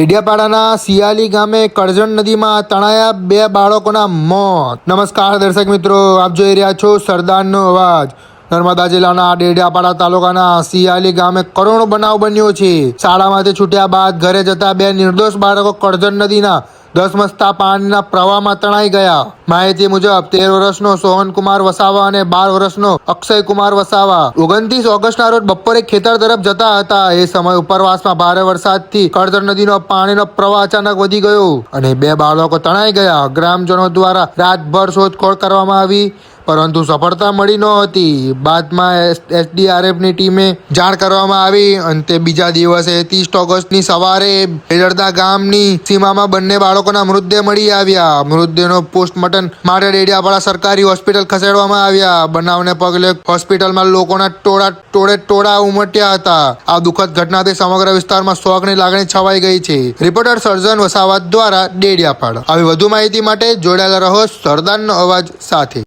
ડેડિયાપાડાના સિયાલી ગામે કરજણ નદીમાં તણાયા બે બાળકોના મોત. નમસ્કાર દર્શક મિત્રો, આપ જોઈ રહ્યા છો સરદારનો અવાજ. નર્મદા જિલ્લાના ડેડિયાપાડા તાલુકાના સિયાલી ગામે કરોડો બનાવ બન્યો છે. શાળામાંથી છૂટ્યા બાદ ઘરે જતા બે નિર્દોષ બાળકો કરજણ નદીના દસ મસ્તા પાણીના પ્રવાહમાં તણાઈ ગયા. માહિતી મુજબ, તેર વર્ષનો સોહનકુમાર વસાવા અને બાર વર્ષનો અક્ષય કુમાર વસાવા. ઓગણત્રીસ ઓગસ્ટના રોજ બપોરે ખેતર તરફ જતા હતા. એ સમય ઉપરવાસમાં ભારે વરસાદથી કળદર નદીનો પાણીનો પ્રવાહ અચાનક વધી ગયો અને બે બાળકો તણાઈ ગયા. ગ્રામજનો દ્વારા રાતભર શોધખોળ કરવામાં આવી. પરંતુ સફળતા મળી નહોતી. બાદમાં એસડીઆરએફની ટીમે જાણ કરવામાં આવી અંતે બીજા દિવસે ત્રીસ ઓગસ્ટની સવારે ભેડરદા ગામની સીમામાં બંને બાળકોના મૃતદેહ મળી આવ્યા. મૃતદેહનો પોસ્ટમોર્ટમ માટે ડેડિયાપાડા સરકારી હોસ્પિટલ ખસેડવામાં આવ્યા. બનાવને પગલે હોસ્પિટલમાં લોકોના ટોળા, ટોળે ટોળા ઉમટ્યા હતા. આ દુઃખદ ઘટનાથી સમગ્ર વિસ્તારમાં શોકની લાગણી છવાઈ ગઈ છે. રિપોર્ટર સર્જન વસાવત દ્વારા ડેડિયાપાડા. આવી વધુ માહિતી માટે જોડાયેલા રહો સરદારનો અવાજ સાથે.